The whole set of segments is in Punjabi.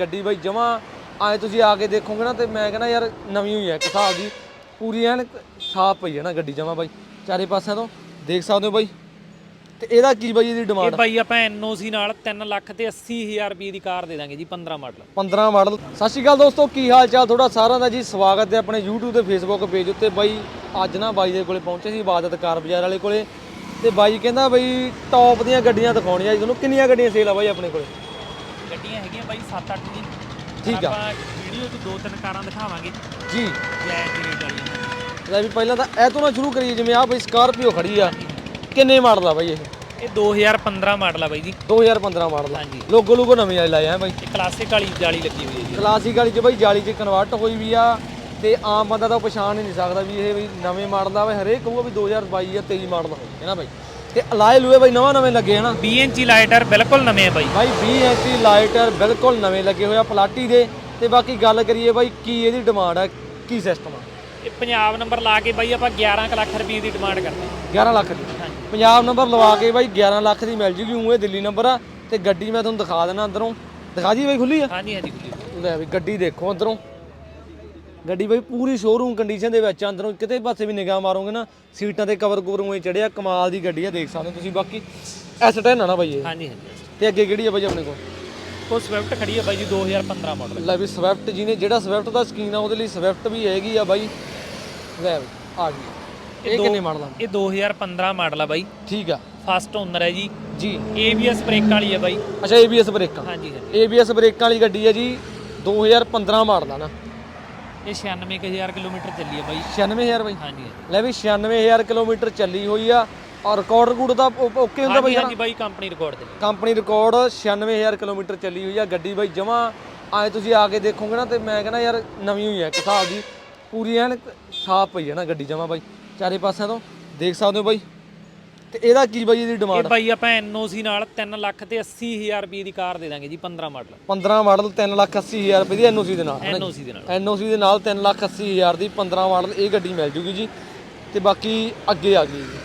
ਗੱਡੀ ਬਾਈ ਜਮਾ ਆਏ ਤੁਸੀਂ ਆ ਕੇ ਦੇਖੋਗੇ ਨਾ ਤੇ ਮੈਂ ਕਹਿੰਦਾ ਯਾਰ ਨਵੀਂ ਹੋਈ ਹੈ ਇੱਕ ਹਿਸਾਬ ਦੀ। ਪੂਰੀ ਐਨ ਸਾਫ਼ ਪਈ ਹੈ ਨਾ ਗੱਡੀ ਜਮਾ ਬਾਈ ਚਾਰੇ ਪਾਸਿਆਂ ਤੋਂ। ਦੇਖ ਸਕਦੇ ਹੋ ਬਾਈ। ਤੇ ਇਹਦਾ ਕੀ ਬਾਈ ਇਹਦੀ ਇਹ ਡਿਮਾਂਡ ਬਾਈ ਆਪਾਂ ਐਨਓਸੀ ਨਾਲ 3 ਲੱਖ ਤੇ 80 ਹਜ਼ਾਰ ਰੁਪਏ ਦੀ ਕਾਰ ਦੇ ਦਾਂਗੇ ਜੀ 15 ਮਾਡਲ। 15 ਮਾਡਲ। ਸਤਿ ਸ਼੍ਰੀ ਅਕਾਲ ਦੋਸਤੋ ਕੀ ਹਾਲ ਚਾਲ ਤੁਹਾਡਾ ਸਾਰਿਆਂ ਦਾ ਜੀ? ਸਵਾਗਤ ਹੈ ਆਪਣੇ YouTube ਤੇ Facebook ਪੇਜ ਉੱਤੇ। ਬਾਈ ਅੱਜ ਨਾ ਬਾਈ ਦੇ ਕੋਲੇ ਪਹੁੰਚੇ ਸੀ ਇਬਾਦਤ ਕਾਰ ਬਾਜ਼ਾਰ ਵਾਲੇ ਕੋਲੇ। ਤੇ ਬਾਈ ਕਹਿੰਦਾ ਬਈ ਟੌਪ ਦੀਆਂ ਗੱਡੀਆਂ ਦਿਖਾਉਣੀਆਂ ਜੀ ਤੁਹਾਨੂੰ। ਕਿੰਨੀਆਂ ਗੱਡੀਆਂ ਸੇਲ ਆ ਬਾਈ ਆਪਣੇ ਕੋਲੇ? ਗੱਡੀਆਂ ਹੈਗੀਆਂ ਬਾਈ 7-8 ਜੀ ਠੀਕ ਆ। ਆਪਾਂ ਵੀਡੀਓ 'ਚ ਦੋ ਤਿੰਨ ਕਾਰਾਂ ਦਿਖਾਵਾਂਗੇ। ਜੀ। ਜੈ ਜੀ ਰੇਟ ਵਾਲੀਆਂ। ਲੈ ਵੀ ਪਹਿਲਾਂ ਤਾਂ ਇਹ ਤੋਂ ਨਾ ਸ਼ੁਰੂ ਕਰੀਏ ਜਿਵੇਂ ਆ ਬਈ ਸਕਾਰਪੀਓ ਖੜੀ ਆ। ਕਿੰਨੇ ਮਾਡਲ ਆ ਬਾਈ ਇਹ? ਇਹ 2015 ਮਾਡਲ ਆ ਬਾਈ ਜੀ। 2015 ਮਾਡਲ ਆ। ਹਾਂਜੀ। ਲੋਗੋ ਲੋਗੋ ਨਵੇਂ ਆਏ ਲਾਏ ਆ ਬਾਈ। ਇਹ ਕਲਾਸਿਕ ਵਾਲੀ ਜਾਲੀ ਲੱਗੀ ਹੋਈ ਹੈ ਜੀ। ਕਲਾਸਿਕ ਵਾਲੀ ਚ ਬਾਈ ਜਾਲੀ ਚ ਕਨਵਰਟ ਹੋਈ ਵੀ ਆ ਤੇ ਆਮ ਬੰਦਾ ਤਾਂ ਪਛਾਣ ਹੀ ਨਹੀਂ ਸਕਦਾ ਵੀ ਇਹ ਵੀ ਨਵੇਂ ਮਾਡਲ ਆ ਵੇ ਹਰੇਕ ਕਹੂਗਾ ਵੀ 2022 ਜਾਂ 23 ਮਾਡਲ ਹੋਵੇ ਹੈ ਨਾ ਬਾਈ। ਤੇ ਅਲਾਏ ਲੂਏ ਬਾਈ ਨਵਾਂ ਨਵੇਂ ਲੱਗੇ ਹਨਾ? 20 ਇੰਚੀ ਲਾਈਟਰ ਬਿਲਕੁਲ ਨਵੇਂ ਆ ਬਾਈ। ਬਾਈ 20 ਐਚਪੀ ਲਾਈਟਰ ਬਿਲਕੁਲ ਨਵੇਂ ਲੱਗੇ ਹੋਏ ਆ ਪਲਾਟੀ ਦੇ। ਤੇ ਬਾਕੀ ਗੱਲ ਕਰੀਏ ਬਾਈ ਕੀ ਇਹਦੀ ਡਿਮਾਂਡ ਆ ਕੀ ਸਿਸਟਮ ਆ? ਇਹ ਪੰਜਾਬ ਨੰਬਰ ਲਾ ਕੇ ਬਾਈ ਆਪਾਂ 11 ਕੁ ਲੱਖ ਰੁਪਏ ਦੀ ਡਿਮਾਂਡ ਕਰਦੇ ਹਾਂ। 11 ਲੱਖ ਦੀ। ਪੰਜਾਬ ਨੰਬਰ ਲਵਾ ਕੇ ਬਾਈ 11 ਲੱਖ ਦੀ ਮਿਲ ਜੂਗੀ ਉਹ ਇਹ ਦਿੱਲੀ ਨੰਬਰ ਆ। ਤੇ ਗੱਡੀ ਮੈਂ ਤੁਹਾਨੂੰ ਦਿਖਾ ਦੇਣਾ ਅੰਦਰੋਂ। ਦਿਖਾ ਜੀ ਬਾਈ ਖੁੱਲੀ ਆ? ਹਾਂਜੀ ਹਾਂਜੀ ਖੁੱਲੀ ਲੈ ਵੀ ਗੱਡੀ ਦੇਖੋ ਅੰਦਰੋਂ। ਗੱਡੀ ਬਾਈ ਪੂਰੀ ਸ਼ੋਰੂਮ ਕੰਡੀਸ਼ਨ ਦੇ ਵਿੱਚ ਆ, ਅੰਦਰੋਂ ਕਿਤੇ ਪਾਸੇ ਵੀ ਨਿਗਾਹ ਮਾਰੋਗੇ ਨਾ ਸੀਟਾਂ ਤੇ ਕਵਰ ਕਵਰ ਉਵੇਂ ਚੜਿਆ ਕਮਾਲ ਦੀ ਗੱਡੀ ਆ ਦੇਖ ਸਕਦੇ ਹੋ ਤੁਸੀਂ ਬਾਕੀ S10 ਆ ਨਾ ਬਾਈ ਇਹ? ਹਾਂਜੀ ਹਾਂਜੀ ਤੇ ਅੱਗੇ ਕਿਹੜੀ ਆ ਬਾਈ ਆਪਣੇ ਕੋਲ? ਉਹ ਸਵਿਫਟ ਖੜੀ ਹੈ ਬਾਈ ਜੀ 2015 ਮਾਡਲ ਲੈ ਵੀ ਸਵਿਫਟ ਜਿਹਨੇ ਜਿਹੜਾ ਸਵਿਫਟ ਦਾ ਸਕੀਨ ਆ ਉਹਦੇ ਲਈ ਸਵਿਫਟ ਵੀ ਹੈਗੀ ਆ ਬਾਈ। ਲੈ ਆ ਗਈ। ਇਹ ਕਿੰਨੇ ਮਾਡਲ ਆ? ਇਹ 2015 ਮਾਡਲ ਆ ਬਾਈ। ਠੀਕ ਆ। ਫਸਟ ਓਨਰ ਹੈ ਜੀ। ਜੀ। ABS ਬ੍ਰੇਕ ਵਾਲੀ ਹੈ ਬਾਈ। ਅੱਛਾ ABS ਬ੍ਰੇਕਾਂ ਹਾਂਜੀ ਹਾਂਜੀ। ABS ਬ੍ਰੇਕਾਂ ਵਾਲੀ ਗੱਡੀ ਆ ਜੀ 2015 ਮਾਡਲ ਆ ਨਾ। ਇਹ 96000 ਕਿਲੋਮੀਟਰ ਚੱਲੀ ਹੈ ਬਾਈ। 96000 ਬਾਈ? ਹਾਂਜੀ ਲੈ ਵੀ 96000 ਕਿਲੋਮੀਟਰ ਚੱਲੀ ਹੋਈ ਆ ਔਰ ਰਿਕਾਰਡ ਰਿਕੂਡ ਦਾ ਓਕੇ ਹੁੰਦਾ ਬਾਈ ਹਾਂਜੀ ਹਾਂਜੀ ਬਾਈ ਕੰਪਨੀ ਰਿਕਾਰਡ ਤੇ। ਕੰਪਨੀ ਰਿਕਾਰਡ 96000 ਕਿਲੋਮੀਟਰ ਚੱਲੀ ਹੋਈ ਆ ਗੱਡੀ ਬਾਈ ਜਮਾ। ਆਏ ਤੁਸੀਂ ਆ ਕੇ ਦੇਖੋਗੇ ਨਾ ਤੇ ਮੈਂ ਕਹਿੰਦਾ ਯਾਰ ਨਵੀਂ ਹੋਈ ਆ ਇੱਕ ਹਿਸਾਬ ਦੀ। ਪੂਰੀ ਐਨ ਸਾਫ਼ ਪਈ ਆ ਨਾ ਗੱਡੀ ਜਮਾ ਬਾਈ। ਚਾਰੇ ਪਾਸਿਆਂ ਤੋਂ। ਦੇਖ ਸਕਦੇ ਹੋ ਬਾਈ। ਤੇ ਇਹਦਾ ਕੀ ਬਾਈ ਇਹਦੀ ਇਹ ਡਿਮਾਂਡ ਬਾਈ ਆਪਾਂ ਐਨਓਸੀ ਨਾਲ 3 ਲੱਖ ਤੇ 80000 ਰੁਪਏ ਦੀ ਕਾਰ ਦੇ ਦਾਂਗੇ ਜੀ 15 ਮਾਡਲ 15 ਮਾਡਲ 380000 ਰੁਪਏ ਦੀ ਐਨਓਸੀ ਦੇ ਨਾਲ ਐਨਓਸੀ ਦੇ ਨਾਲ। ਐਨਓਸੀ ਦੇ ਨਾਲ 380000 ਦੀ 15 ਮਾਡਲ ਇਹ ਗੱਡੀ ਮਿਲ ਜੂਗੀ ਜੀ। ਤੇ ਬਾਕੀ ਅੱਗੇ ਆ ਗਈ ਜੀ।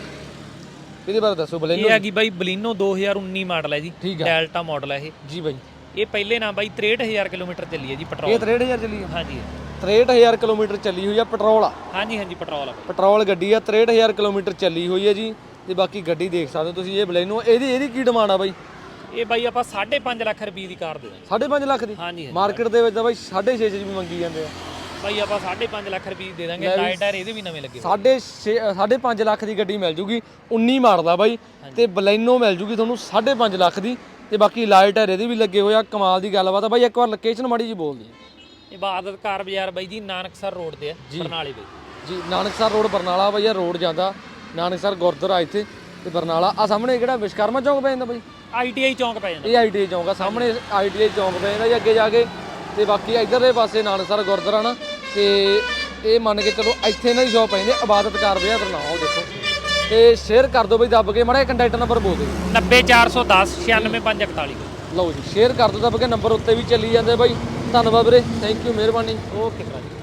ਇਹਦੇ ਬਾਰੇ ਦੱਸੋ ਬਲੇ ਇਹ ਹੈਗੀ ਬਾਈ ਬਲੀਨੋ 2019 ਮਾਡਲ ਹੈ ਜੀ ਠੀਕ ਆ। ਡੈਲਟਾ ਮਾਡਲ ਹੈ ਇਹ। ਜੀ ਬਾਈ। ਇਹ ਪਹਿਲੇ ਨਾ ਬਾਈ 63000 ਕਿਲੋਮੀਟਰ ਚੱਲੀ ਹੈ ਜੀ ਇਹ ਪੈਟਰੋਲ 63000 ਚੱਲੀ ਆ? ਹਾਂਜੀ। 63000 ਕਿਲੋਮੀਟਰ ਚੱਲੀ ਹੋਈ ਆ ਪੈਟਰੋਲ ਆ। ਹਾਂਜੀ ਹਾਂਜੀ ਪੈਟਰੋਲ ਆ ਪੈਟਰੋਲ ਗੱਡੀ ਆ 63000 ਕਿਲੋਮੀਟਰ ਚੱਲੀ ਹੋਈ ਹੈ ਜੀ। ਤੇ ਬਾਕੀ ਗੱਡੀ ਦੇਖ ਸਕਦੇ ਹੋ ਤੁਸੀਂ ਇਹ ਬਲੈਨੋ ਇਹਦੀ ਇਹਦੀ ਕੀ ਡਿਮਾਂਡ ਆ ਬਾਈ? ਇਹ ਬਾਈ ਆਪਾਂ 5.5 ਲੱਖ ਰੁਪਏ ਦੀ ਕਾਰ ਦੇ ਦਾਂਗੇ। 5.5 ਲੱਖ ਦੀ? ਹਾਂਜੀ ਮਾਰਕੀਟ ਦੇ ਵਿੱਚ ਤਾਂ ਬਾਈ 6.5 ਚ ਵੀ ਮੰਗੀ ਜਾਂਦੇ ਆ। ਬਾਈ ਆਪਾਂ 5.5 ਲੱਖ ਰੁਪਏ ਦੀ ਦਾਂਗੇ। ਟਾਇਰ ਟਾਇਰ ਇਹਦੇ ਵੀ ਨਵੇਂ ਲੱਗੇ ਹੋਏ। ਸਾਢੇ ਛੇ- ਸਾਢੇ 5 ਲੱਖ ਦੀ ਗੱਡੀ ਮਿਲ ਜੂਗੀ 19 ਮਾਡਲ ਬਾਈ ਤੇ ਬਲੈਨੋ ਮਿਲ ਜੂਗੀ ਤੁਹਾਨੂੰ 5.5 ਲੱਖ ਦੀ ਤੇ ਬਾਕੀ ਲਾਈਟ ਹੈ ਇਹਦੇ ਵੀ ਲੱਗੇ ਹੋਏ ਆ ਕਮਾਲ ਦੀ ਗੱਲਬਾਤ ਆ ਬਾਈ ਇੱਕ ਵਾਰ ਲੋਕੇਸ਼ਨ ਮਾੜੀ ਜੀ ਬੋਲ ਦੀ ਇਹ ਬਾਦਤ ਕਾਰ ਬਾਜ਼ਾਰ ਬਾਈ ਜੀ ਨਾਨਕਸਰ ਰੋਡ ਤੇ ਆ ਬਰਨਾਲੇ ਬਾਈ। ਜੀ ਨਾਨਕਸਰ ਰੋਡ ਬਰਨਾਲਾ ਬਾਈ ਇਹ ਰੋਡ ਜਾਂਦਾ। ਨਾਨਕਸਰ ਗੁਰਦੁਆਰਾ ਇੱਥੇ ਤੇ ਬਰਨਾਲਾ। ਆ ਸਾਹਮਣੇ ਕਿਹੜਾ ਵਿਸ਼ਕਰਮਾ ਚੌਂਕ ਪੈ ਜਾਂਦਾ ਬਾਈ? ਆਈਟੀਆਈ ਚੌਂਕ ਪੈ ਜਾਂਦਾ। ਇਹ ਆਈਟੀਆਈ ਚੌਂਕ ਆ ਸਾਹਮਣੇ ਆਈਟੀਆਈ ਚੌਂਕ ਪੈ ਜਾਂਦਾ ਜੀ ਅੱਗੇ ਜਾ ਕੇ। ਤੇ ਬਾਕੀ ਇਧਰਲੇ ਪਾਸੇ ਨਾਨਕਸਰ ਗੁਰਦੁਆਰਾ ਨਾ ਤੇ ਇਹ ਮੰਨ ਕੇ ਚਲੋ ਇੱਥੇ ਇਹਨਾਂ ਦੀ ਸ਼ਾਪ ਪੈਂਦੀ ਇਬਾਦਤ ਕਾਰ ਬਿਆ ਬਰਨਾਲਾ ਉਹ ਦੇਖੋ। ਤੇ ਸ਼ੇਅਰ ਕਰ ਦਿਓ ਬਈ ਦੱਬ ਕੇ ਮਾੜਾ ਕੰਟੈਕਟ ਨੰਬਰ ਬੋਲ ਦਿਓ। 90410 96541 ਲਓ ਜੀ ਸ਼ੇਅਰ ਕਰ ਦਿਓ ਦੱਬ ਕੇ ਨੰਬਰ ਉੱਤੇ ਵੀ ਚੱਲੀ ਜਾਂਦੇ ਬਾਈ। ਧੰਨਵਾਦ ਵੀਰੇ ਥੈਂਕ ਯੂ ਮਿਹਰਬਾਨੀ। ਓਕੇ ਭਰਾ ਜੀ।